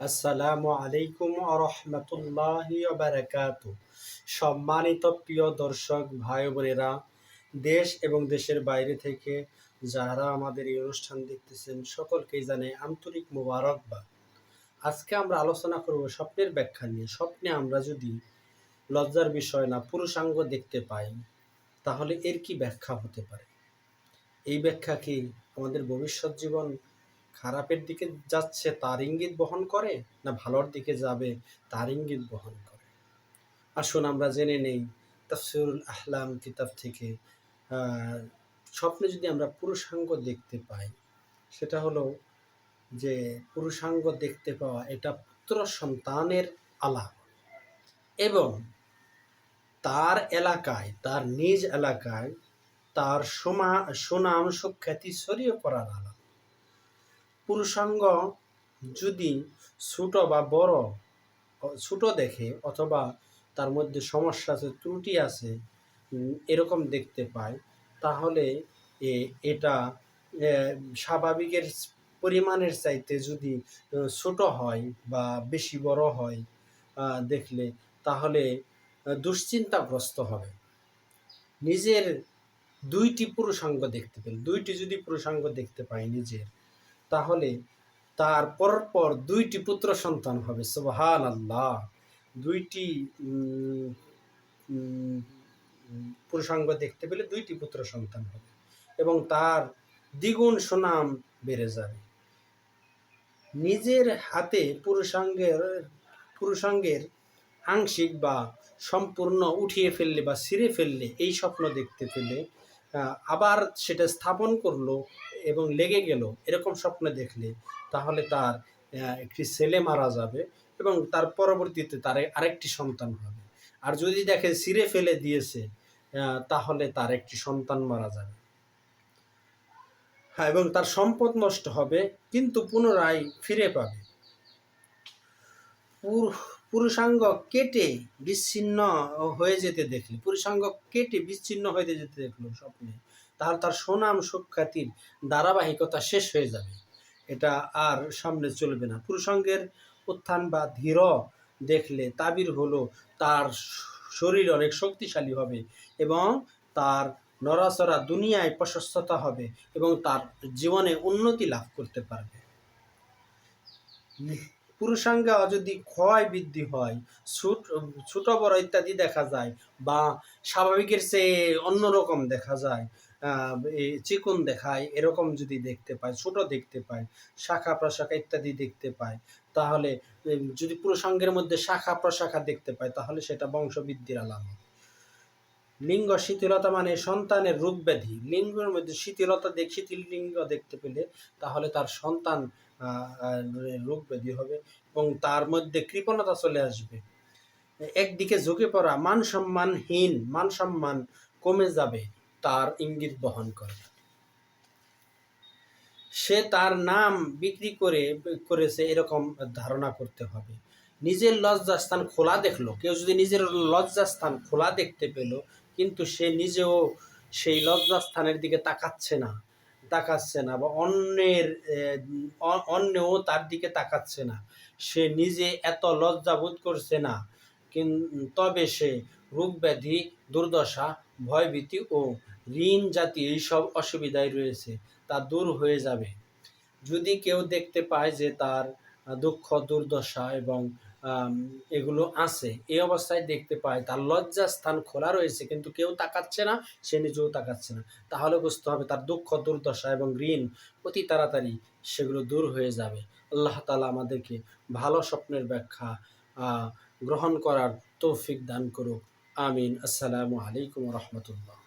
আসসালামু আলাইকুম আরহামতুল্লাহি বারাকাত সম্মানিত প্রিয় দর্শক, ভাই বোনেরা, দেশ এবং দেশের বাইরে থেকে যারা আমাদের এই অনুষ্ঠান দেখতেছেন, সকলকেই জানে আন্তরিক মোবারকবাদ। আজকে আমরা আলোচনা করব স্বপ্নের ব্যাখ্যা নিয়ে। স্বপ্নে আমরা যদি লজ্জার বিষয় না, পুরুষাঙ্গ দেখতে পাই, তাহলে এর কি ব্যাখ্যা হতে পারে? এই ব্যাখ্যা কি আমাদের ভবিষ্যৎ জীবন খারাপের দিকে যাচ্ছে, তার ইঙ্গিত বহন করে না ভালোর দিকে যাবে, তার ইঙ্গিত বহন করে? আসুন আমরা জেনে নেই, তফসিরুল আহলাম কিতাব থেকে স্বপ্নে যদি আমরা পুরুষাঙ্গ দেখতে পাই, সেটা হলো যে পুরুষাঙ্গ দেখতে পাওয়া এটা পুত্র সন্তানের আলাপ। এবং তার এলাকায়, তার নিজ এলাকায় তার সুমা, সুনাম, সুখ্যাতি ছড়িয়ে পড়ার আলাপ। পুরুষাঙ্গ যদি ছোট বা বড়, ছোট দেখে অথবা তার মধ্যে সমস্যা আছে, ত্রুটি আছে এরকম দেখতে পায়, তাহলে এটা স্বাভাবিকের পরিমাণের চাইতে যদি ছোট হয় বা বেশি বড় হয় দেখলে তাহলে দুশ্চিন্তাগ্রস্ত হবে। নিজের দুইটি পুরুষাঙ্গ দেখতে পেল, দুইটি যদি পুরুষাঙ্গ দেখতে পায় নিজের তাহলে তার পরপর দুইটি পুত্র সন্তান হবে সুবহান আল্লাহ দুইটি পুরুষাঙ্গ দেখতে পেলে দুইটি পুত্র সন্তান হবে এবং তার দ্বিগুণ সুনাম বেড়ে যাবে। নিজের হাতে পুরুষাঙ্গের পুরুষাঙ্গের আংশিক বা সম্পূর্ণ উঠিয়ে ফেললে বা ছিঁড়ে ফেললে এই স্বপ্ন দেখতে পেলে আবার সেটা স্থাপন করল এবং লেগে গেল, এরকম স্বপ্ন দেখলে, তাহলে তার একটি ছেলে মারা যাবে এবং তার পরবর্তীতে তার আরেকটি সন্তান হবে। আর যদি দেখে সিরে ফেলে দিয়েছে তাহলে তার একটি সন্তান মারা যাবে। হ্যাঁ এবং তার সম্পদ নষ্ট হবে, কিন্তু পুনরায় ফিরে পাবে। পুরুষাঙ্গ কেটে বিচ্ছিন্ন হয়ে যেতে দেখলে, পুরুষাঙ্গ কেটে বিচ্ছিন্ন হয়ে যেতে দেখল স্বপ্নে, তাহলে তার সুনাম সুখ্যাতির ধারাবাহিকতা শেষ হয়ে যাবে। এটা আর সামনে চলবে না। পুরুষাঙ্গের উত্থান বা ধীর দেখলে তাবির হলো তার শরীর অনেক শক্তিশালী হবে এবং তার নড়াচড়া দুনিয়ায় প্রশস্ততা হবে এবং তার জীবনে উন্নতি লাভ করতে পারবে। পুরুষাঙ্গে যদি ক্ষয় বৃদ্ধি হয়, ছোট ছোট বড় ইত্যাদি দেখা যায় বা স্বাভাবিকের চেয়ে অন্যরকম দেখা যায় চিকন দেখায়, এরকম যদি দেখতে পায়, ছোট দেখতে পায়, শাখা প্রশাখা ইত্যাদি দেখতে পায়, তাহলে যদি পুরুষাঙ্গের মধ্যে শাখা প্রশাখা দেখতে পায়, তাহলে সেটা বংশবৃদ্ধির আলামত। লিঙ্গ শিথিলতা মানে সন্তানের রোগ ব্যাধি। লিঙ্গের মধ্যে শিথিলতা দেখ শিথিল লিঙ্গ দেখতে পেলে তাহলে তার সন্তান রোগ ব্যাধি হবে এবং তার মধ্যে কৃপণতা চলে আসবে। একদিকে ঝুঁকে পড়া মান সম্মানহীন, মান সম্মান কমে যাবে, তার ইঙ্গিত বহন করে সে তার নাম বিক্রি করে, করেছে এরকম ধারণা করতে হবে। নিজের লজ্জাস্থান খোলা দেখল, কেউ যদি নিজের লজ্জাস্থান খোলা দেখতে পেল কিন্তু সে নিজেও সেই লজ্জাস্থানের দিকে তাকাচ্ছে না তাকাচ্ছে না বা অন্যের অন্যও তার দিকে তাকাচ্ছে না। সে নিজে এত লজ্জা বোধ করছে না তবে সে রোগ ব্যাধি, দুর্দশা, ভয়ভীতি ও ঋণ জাতীয় এইসব অসুবিধায় রয়েছে, তা দূর হয়ে যাবে। যদি কেউ দেখতে পায় যে তার দুঃখ, দুর্দশা এবং এগুলো আছে। এই অবস্থায় দেখতে পায়, তার লজ্জা স্থান খোলা রয়েছে, কিন্তু কেউ তাকাচ্ছে না, সে নিজেও তাকাচ্ছে না। তাহলে বুঝতে হবে তার দুঃখ, দুর্দশা এবং ঋণ অতি তাড়াতাড়ি সেগুলো দূর হয়ে যাবে। আল্লাহ তালা আমাদেরকে ভালো স্বপ্নের ব্যাখ্যা গ্রহণ করার তৌফিক দান করুক। আমিন। আসসালামু আলাইকুম রহমতুল্লাহ।